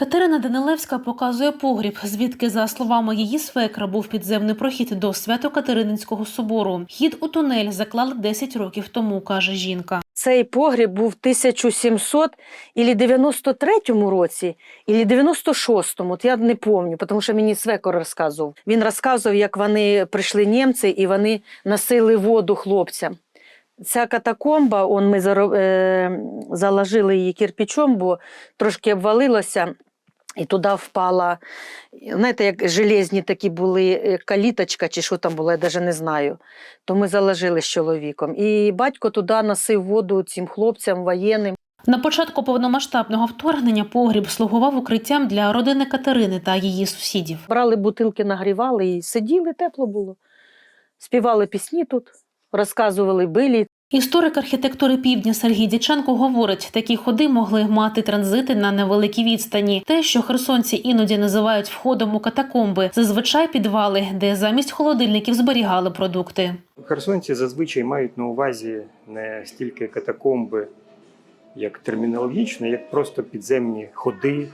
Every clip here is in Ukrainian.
Катерина Данилевська показує погріб, звідки, за словами її свекра, був підземний прохід до Свято-Катерининського собору. Хід у тунель заклали 10 років тому, каже жінка. Цей погріб був в 1700 ілі 93-му році, ілі 96-му, от я не пам'ятаю, тому що мені свекор розказував. Він розказував, як вони прийшли німці і вони носили воду хлопцям. Ця катакомба, он ми е, заложили її кирпичом, бо трошки обвалилося. І туди впала, знаєте, як железні такі були е, каліточка, чи що там було, я навіть не знаю. То ми заложили з чоловіком. І батько туди носив воду цим хлопцям воєнним. На початку повномасштабного вторгнення погріб слугував укриттям для родини Катерини та її сусідів. Брали бутилки, нагрівали і сиділи, тепло було. Співали пісні тут, розказували билі. Історик архітектури півдня Сергій Діченко говорить, такі ходи могли мати транзити на невеликій відстані. Те, що херсонці іноді називають входом у катакомби, зазвичай підвали, де замість холодильників зберігали продукти. Херсонці зазвичай мають на увазі не стільки катакомби, як термінологічно, як просто підземні ходи,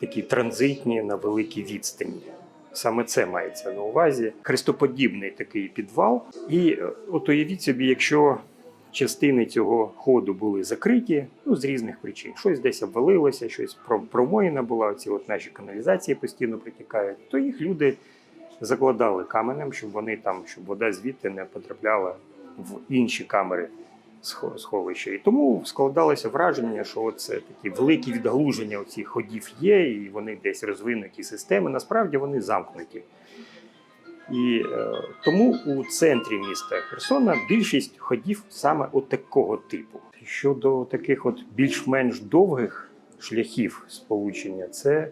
такі транзитні на великій відстані. Саме це мається на увазі. Хрестоподібний такий підвал. І е, от уявіть собі, якщо частини цього ходу були закриті, ну з різних причин. Щось десь обвалилося, щось про- промоїна була. Ці от наші каналізації постійно протікають, то їх люди закладали каменем, щоб вони там, щоб вода звідти не потрапляла в інші камери сховища. І тому складалося враження, що це такі великі відгалуження цих ходів є, і вони десь розвинуті системи. Насправді вони замкнуті. І е, тому у центрі міста Херсона більшість ходів саме от такого типу. Щодо таких от більш-менш довгих шляхів сполучення, це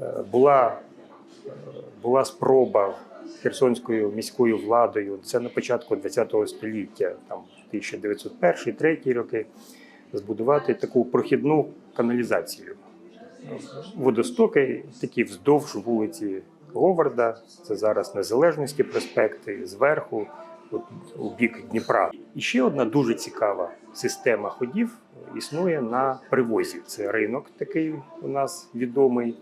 е, була е, була спроба херсонською міською владою. Це на початку ХХ століття, там 1901-3 роки, збудувати таку прохідну каналізацію. Водостоки такі вздовж вулиці Говарда, це зараз Незалежності проспекти, зверху, от, у бік Дніпра. І ще одна дуже цікава система ходів існує на привозі. Це ринок такий у нас відомий,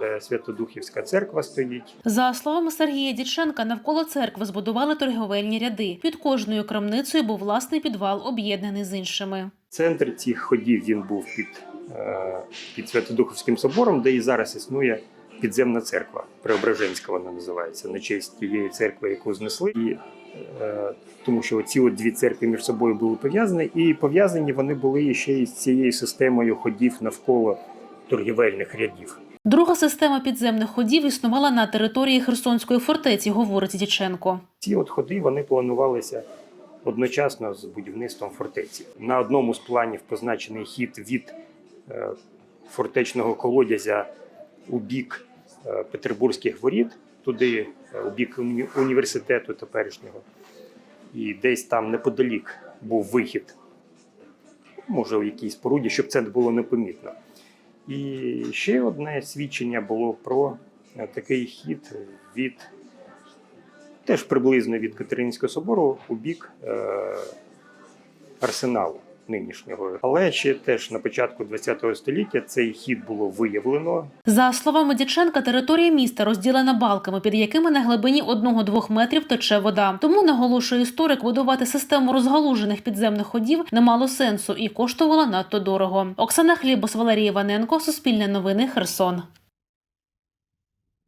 де Святодухівська церква стоїть. За словами Сергія Діченка, навколо церкви збудували торговельні ряди. Під кожною крамницею був власний підвал, об'єднаний з іншими. Центр цих ходів він був під, е, під Святодуховським собором, де і зараз існує підземна церква. Преображенська вона називається на честь тієї церкви, яку знесли. І, е, тому що ці от дві церкви між собою були пов'язані, і пов'язані вони були ще із цією системою ходів навколо торгівельних рядів. Друга система підземних ходів існувала на території Херсонської фортеці, говорить Діченко. Ці от ходи вони планувалися одночасно з будівництвом фортеці. На одному з планів позначений хід від е, фортечного колодязя у бік е, Петербурзьких воріт, туди, е, у бік уні- університету теперішнього. І десь там неподалік був вихід, може, у якійсь споруді, щоб це було непомітно. І ще одне свідчення було про е, такий хід від теж приблизно від Катеринського собору у бік е, арсеналу нинішнього. Але ще теж на початку ХХ століття цей хід було виявлено. За словами Діченка, територія міста розділена балками, під якими на глибині 1-2 метрів тече вода. Тому наголошує історик, будувати систему розгалужених підземних ходів не мало сенсу і коштувало надто дорого. Оксана Хлібос, Валерій Іваненко, Суспільне новини, Херсон.